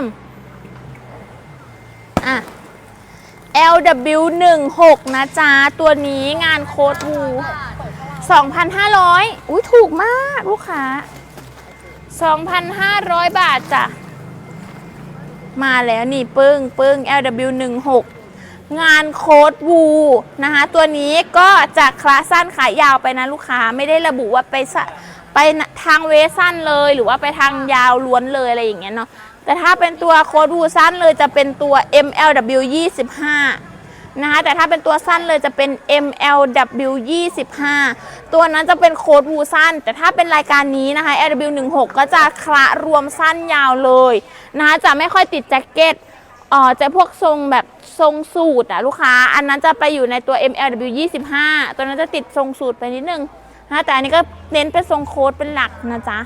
ม อะ LW16 นะจ๊ะ ตัวนี้งานโค้ดวู2,500 อุ้ยถูกมากลูกค้า 2,500 บาทจ้ะ มาแล้วนี่ปึ้งปึ้ง LW16 งานโค้ดวูนะคะ ตัวนี้ก็จะคลาสสั้นขายาวไปนะลูกค้าไม่ได้ระบุว่าไปไปทางเวสสั้นเลยหรือว่าไปทางยาวล้วนเลยอะไรอย่างเงี้ยเนาะ แต่ถ้าเป็นตัวโค้ดวูสั้นเลยจะเป็นตัว MLW 25นะคะแต่ถ้าเป็นตัวสั้นเลยจะเป็น MLW 25ตัวนั้นจะเป็นโค้ดวูสั้น แต่ถ้าเป็นรายการนี้นะคะ LW 16ก็จะคละรวมสั้นยาวเลยนะคะจะไม่ค่อยติดแจ็คเก็ตอ๋อจะพวกทรงแบบทรงสูตรอะลูกค้า อันนั้นจะไปอยู่ในตัว MLW 25ตัวนั้นจะติดทรงสูตรไปนิดนึงนะแต่อันนี้ก็เน้นเป็นทรงโค้ดเป็นหลักนะจ๊ะ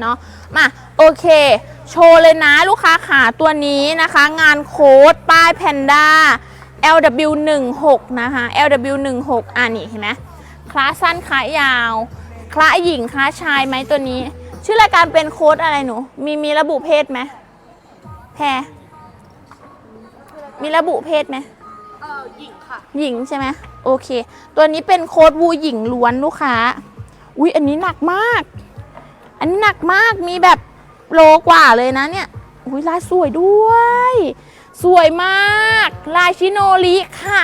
เนาะมาโอเค โชว์เลยนะลูกค้าขาตัวนี้นะคะ งานโค้ดป้ายแพนด้า LW 16 นะคะ LW 16 อ่านี่เห็นไหมคลาสสั้นคลายาวคลาหญิงคลาชายไหมตัวนี้ ชื่อรายการเป็นโค้ดอะไรหนู มีมีระบุเพศไหมแพรมีระบุเพศไหมเออหญิงค่ะ หญิงใช่ไหมโอเค ตัวนี้เป็นโค้ดวูหญิงล้วนลูกค้า อุ้ยอันนี้หนักมาก อันนี้หนักมากมีแบบโลกว่าเลยนะเนี่ยอุ้ยลายสวยด้วย สวยมาก ลายชิโนริค่ะ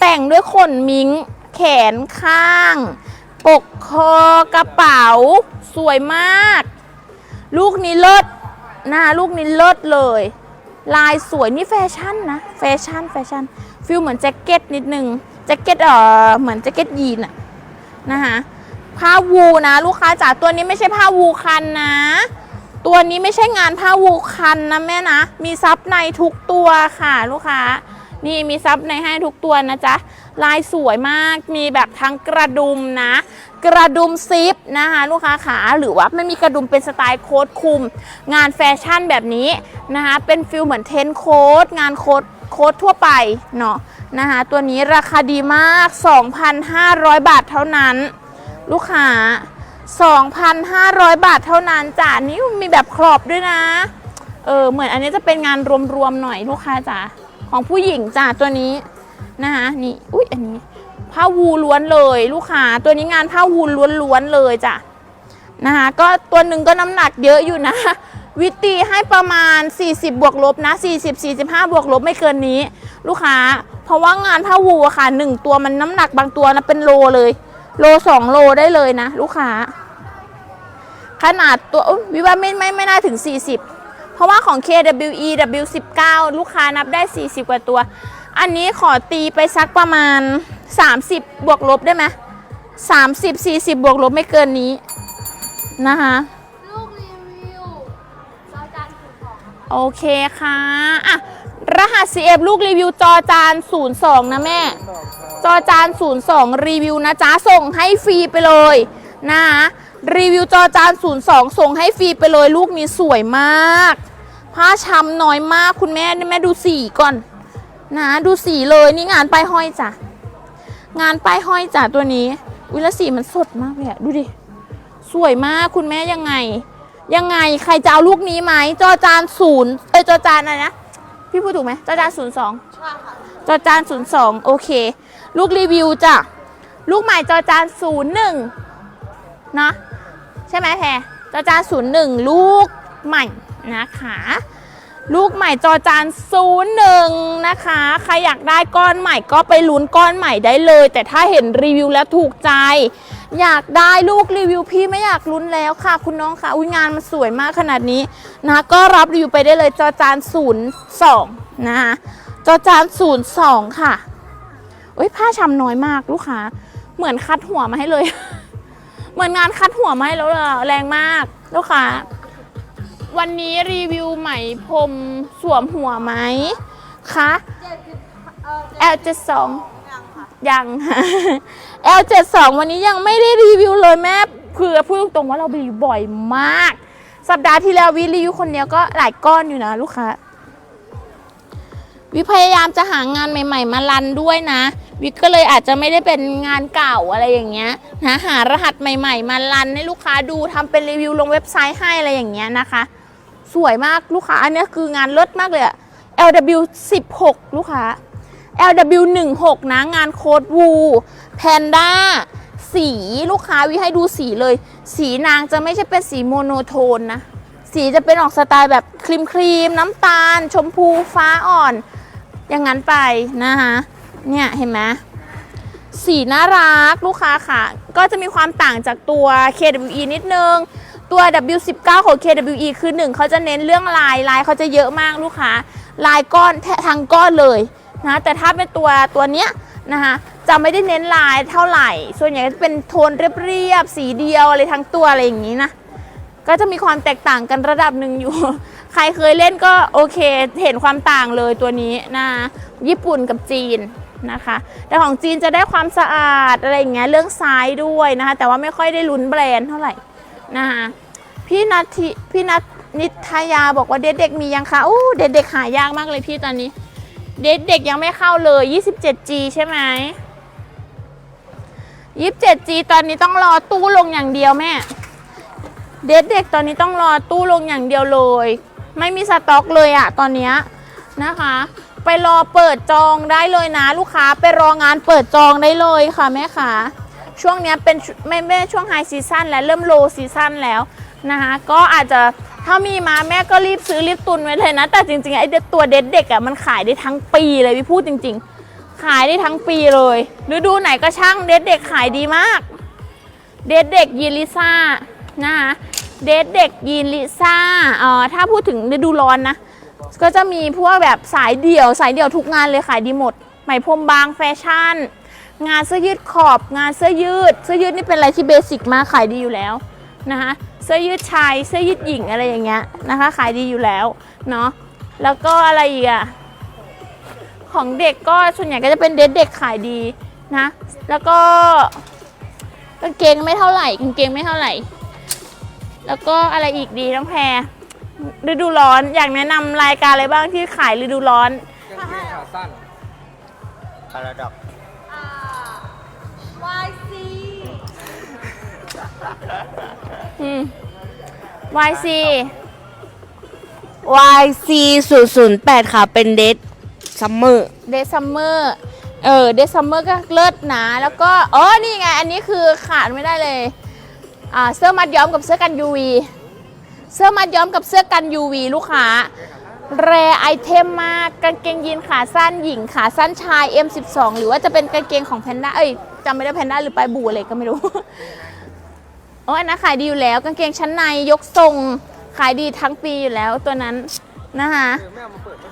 แต่งด้วยขนมิง แขนข้าง ปกคอกระเป๋า สวยมาก ลูกนี้เลิศน้าลูกนี้เลิศเลย ลายสวยนี่แฟชั่นนะ แฟชั่นแฟชั่นฟิลเหมือนแจ็คเก็ตนิดนึงแจ็คเก็ตเอ่อเหมือนแจ็คเก็ตยีนอะนะคะ ผ้าวูนะลูกค้าจ๋าตัวนี้ไม่ใช่ผ้าวูคันนะ ตัวนี้ไม่ใช่งานผ้าวูคันนะแม่นะ มีซับในทุกตัวค่ะลูกค้า นี่มีซับในให้ทุกตัวนะจ๊ะ ลายสวยมาก มีแบบทั้งกระดุมนะ กระดุมซิปนะคะลูกค้าขา หรือว่าไม่มีกระดุมเป็นสไตล์โค้ดคุม งานแฟชั่นแบบนี้นะคะ เป็นฟิลเหมือนเทนโค้ดงานโค้ดโค้ดทั่วไปเนาะนะคะ ตัวนี้ราคาดีมาก 2,500 บาทเท่านั้น ลูกค้า 2,500 บาทเท่านั้นจ้ะนี่มีแบบครอบด้วยนะ เออเหมือนอันนี้จะเป็นงานรวมๆหน่อยลูกค้าจ๋าของผู้หญิงจ้ะตัวนี้นะคะนี่อุ๊ยอันนี้ผ้าวูล้วนเลยลูกค้า ตัวนี้งานผ้าวูล้วนๆเลยจ้ะนะคะก็ตัวหนึ่งก็น้ำหนักเยอะอยู่นะ วิตีให้ประมาณ 40 บวกลบนะ40 45 บวกลบไม่เกินนี้ ลูกค้า เพราะว่างานผ้าวูอะค่ะหนึ่งตัวมันน้ำหนักบางตัวนะเป็นโลเลย โลสองโลได้เลยนะ ลูกค้า ขนาดตัวอุ๊ยวิว่าไม่ไม่ไม่น่าถึง 40 เพราะว่าของ KWE W19 ลูกค้านับได้ 40 กว่าตัว อันนี้ขอตีไปสักประมาณ 30 บวกลบได้ไหม30 40บวกลบไม่เกินนี้นะคะลูกรีวิวจอจานถูกของโอเคค่ะอะรหัส CF ลูกรีวิวจอจาน02นะแม่ จอจาน 02 รีวิวนะจ๊ะ ส่งให้ฟรีไปเลยนะคะรีวิวจอจาน 02 ส่งให้ฟรีไปเลยลูกนี้สวยมาก ผ้าช้ำน้อยมากคุณแม่นี่แม่ดูสีก่อน นะดูสีเลยนี่งานป้ายห้อยจ้ะ งานป้ายห้อยจ้ะตัวนี้อุ้ยแล้วสีมันสดมากเลยอะดูดิ สวยมากคุณแม่ยังไง ยังไงใครจะเอาลูกนี้ไหมจอจานศูนย์เอยจอจานอะไรนะ พี่พูดถูกไหมจอจานศูนย์สองใช่ค่ะจอจานศูนย์สองโอเค ลูกรีวิวจ้ะ ลูกใหม่จอจานศูนย์หนึ่งนะใช่ไหมแพรจอจานศูนย์หนึ่งลูกใหม่นะคะลูกใหม่จอจานศูนย์หนึ่งนะคะ ใครอยากได้ก้อนใหม่ก็ไปลุ้นก้อนใหม่ได้เลย แต่ถ้าเห็นรีวิวแล้วถูกใจ อยากได้ลูกรีวิวพี่ไม่อยากลุ้นแล้วค่ะ คุณน้องค่ะอุ้ยงานมันสวยมากขนาดนี้นะก็รับรีวิวไปได้เลยจอจานศูนย์สองนะคะจอจานศูนย์สองค่ะ เอ้ยผ้าช้ำน้อยมากลูกค้า เหมือนคัดหัวมาให้เลย เหมือนงานคัดหัวมาให้แล้วเลยแรงมากลูกค้า วันนี้รีวิวใหม่พรมสวมหัวไหมคะเจ็ดสิบเออ L72 ยังค่ะยัง L72 วันนี้ยังไม่ได้รีวิวเลยแม่คือพูดตรงๆว่าเรารีวิวบ่อยมาก สัปดาห์ที่แล้ววิรีวิวคนเดียวก็หลายก้อนอยู่นะลูกค้า วิพยายามจะหางานใหม่ ๆ มารันด้วยนะ วิก็เลยอาจจะไม่ได้เป็นงานเก่าอะไรอย่างเงี้ยนะหารหัสใหม่ ๆ มารันให้ลูกค้าดูทำเป็นรีวิวลงเว็บไซต์ให้อะไรอย่างเงี้ยนะคะ สวยมากลูกค้าอันนี้คืองานเลิศมากเลยอะ LW 16ลูกค้า LW 16นะงานโค้ดวูแพนด้าสีลูกค้าวิให้ดูสีเลย สีนางจะไม่ใช่เป็นสีโมโนโทนนะ สีจะเป็นออกสไตล์แบบครีมครีมน้ำตาล ชมพูฟ้าอ่อน อย่างนั้นไปนะคะเนี่ยเห็นไหมสีน่ารักลูกค้าค่ะ ก็จะมีความต่างจากตัว KWE นิดนึง ตัว W19 ของ KWE คือ1เขาจะเน้นเรื่องลายลายเขาจะเยอะมากลูกค้า ลายก้อนทะทั้งก้อนเลยนะแต่ถ้าเป็นตัวตัวเนี้ยนะคะจะไม่ได้เน้นลายเท่าไหร่ ส่วนใหญ่จะเป็นโทนเรียบๆสีเดียวอะไรทั้งตัวอะไรอย่างนี้นะก็จะมีความแตกต่างกันระดับหนึ่งอยู่ ใครเคยเล่นก็โอเค เห็นความต่างเลยตัวนี้นะญี่ปุ่นกับจีนนะคะ แต่ของจีนจะได้ความสะอาดอะไรอย่างเงี้ยเรื่องไซส์ด้วยนะคะ แต่ว่าไม่ค่อยได้ลุ้นแบรนด์เท่าไหร่นะคะพี่นัทพี่นัทนิทยาบอกว่าเด็กเด็กมียังคะโอ้เด็กเด็กหายากมากเลยพี่ตอนนี้ เด็กเด็กยังไม่เข้าเลย 27G ใช่ไหม 27G ตอนนี้ต้องรอตู้ลงอย่างเดียวแม่ เด็กเด็กตอนนี้ต้องรอตู้ลงอย่างเดียวเลย ไม่มีสต็อกเลยอะตอนเนี้ยนะคะ ไปรอเปิดจองได้เลยนะ ลูกค้าไปรองานเปิดจองได้เลยค่ะแม่ค่ะ ช่วงเนี้ยเป็นไม่ไม่ช่วงไฮซีซั่นแล้วเริ่มโลซีซั่นแล้วนะคะก็อาจจะถ้ามีมาแม่ก็รีบซื้อรีบตุนไว้เลยนะ แต่จริงๆไอ้ตัวเด็ดเด็กอะมันขายได้ทั้งปีเลยพี่พูดจริง ๆ ขายได้ทั้งปีเลยฤดูไหนก็ช่างเด็ดเด็กขายดีมาก เดทเด็กยีลิซ่านะคะ เดทเด็กยีนลิซ่าเอ่อถ้าพูดถึงฤดูร้อนนะ ก็จะมีพวกแบบสายเดี่ยวสายเดี่ยวทุกงานเลยขายดีหมด ไหมพรมบางแฟชั่น งานเสื้อยืดขอบ งานเสื้อยืด เสื้อยืดนี่เป็นอะไรที่เบสิกมากขายดีอยู่แล้วนะคะ เสื้อยืดชายเสื้อยืดหญิงอะไรอย่างเงี้ยนะคะ ขายดีอยู่แล้วเนาะ แล้วก็อะไรอีกอะของเด็กก็ส่วนใหญ่ก็จะเป็นเดทเด็กขายดีนะ แล้วก็กางเกงไม่เท่าไหร่กางเกงไม่เท่าไหร่ แล้วก็อะไรอีกดีน้องแพรฤดูร้อนอยากแนะนำรายการอะไรบ้างที่ขายฤดูร้อน กางเกงขาสั้นพาราดอกอ่า YC อืม YC YC 0 0 8 ค่ะ เป็นเดทซัมเมอร์เดซัมเมอร์เออเดซัมเมอร์ก็เลิศหนา แล้วก็อ๋อนี่ไง อันนี้คือขาดไม่ได้เลยอ่า เสื้อมัดย้อมกับเสื้อกัน UV เสื้อมัดย้อมกับเสื้อกัน UV ลูกค้าแรไอเทมมากกางเกงยีนขาสั้นหญิงขาสั้นชาย M12 หรือว่าจะเป็นกางเกงของแพนด้าเอ้ยจำไม่ได้แพนด้าหรือไปลายบูอะไรก็ไม่รู้โอ้ยอันนั้ขายดีอยู่แล้ว กางเกงชั้นในยกทรงขายดีทั้งปีอยู่แล้วตัวนั้นนะคะคือแม่เอามาเปิดไม่เคยเปิดจริงนะจ๊ะ